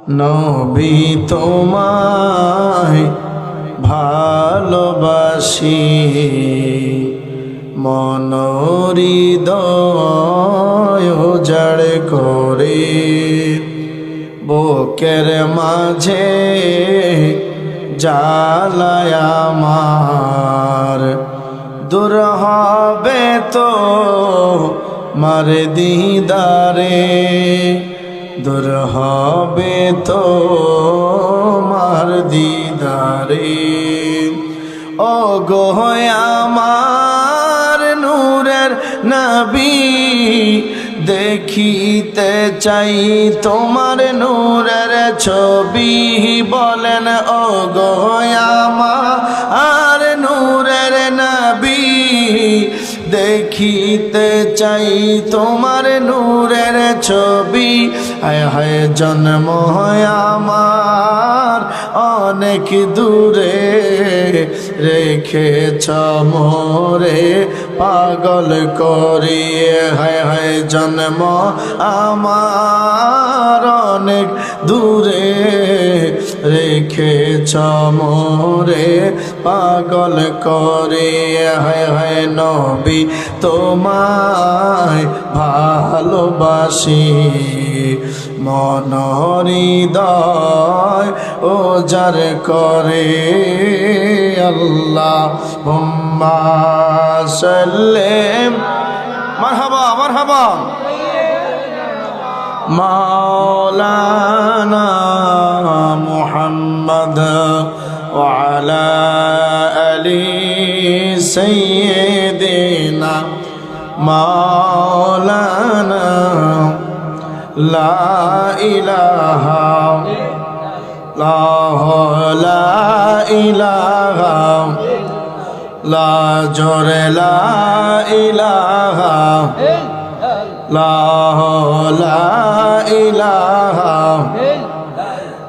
নবী তোমায় ভালোবাসি। মনোরিদয় জড় করে বুকের মাঝে জালায় আমার। দূর হবে তো মার দিদারে। দূর হবে তো মার দিদারে। ও গো আমার নূরের নবী, দেখিতে চাই তোমার নূরের ছবি, বলেন ও গো দেখিতে চাই তোমার নূরের ছবি। হায় হায় জন্ম হয় আমার অনেক দূরে। রেখেছ মোরে পাগল করিয়ে। হায় জন্ম আমার অনেক দূরে রেখেছ মোরে, পাগল করে। হায় হায় নবী, তোমায় ভালোবাসি। মনহৃদয় ও যার করে। আল্লাহ হুম্মা সাল্লেম। مرحبا مرحبا. مولانا محمد وعلى آل سيدنا مولانا. لا إله لا لا إله. লা জোরে লা লাহ হ্যাঁ। লা ইলাহা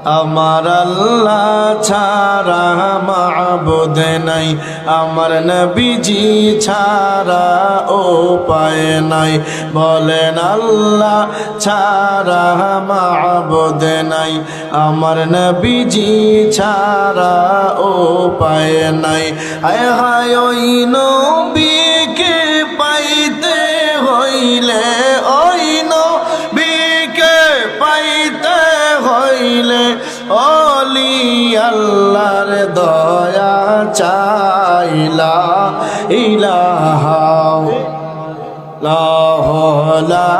আমার আল্লাহ ছাড়া মাবুদ নাই। আমার নবীজি ছাড়া ও পায় নাই। বলেন, আল্লাহ ছাড়া মাবুদ নাই। আমার নবীজি ছাড়া ও পায় নাই। আয় হায় ওই চাইলা ইলাহা লাহ লা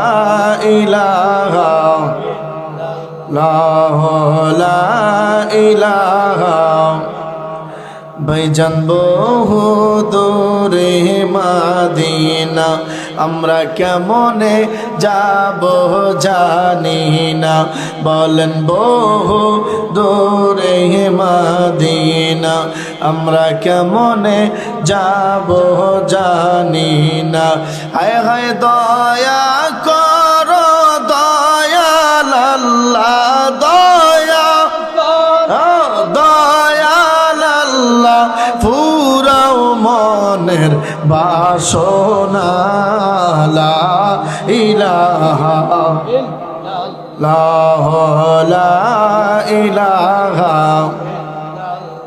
ইলাহা লাহ লা ইলাহা। ভাইজান বহু দূরে মাদিনা আমরা কেমনে যাব জানি না। বলেন বহু দূরে মাদিনা, আমরা কেমনে যাব জানি না। হায় হায় দয়া বাসনা লা ইলাহা লাহ লা ইলাহা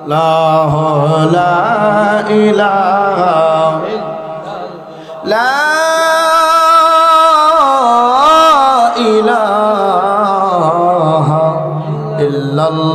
লাহ লা ইলাহা লা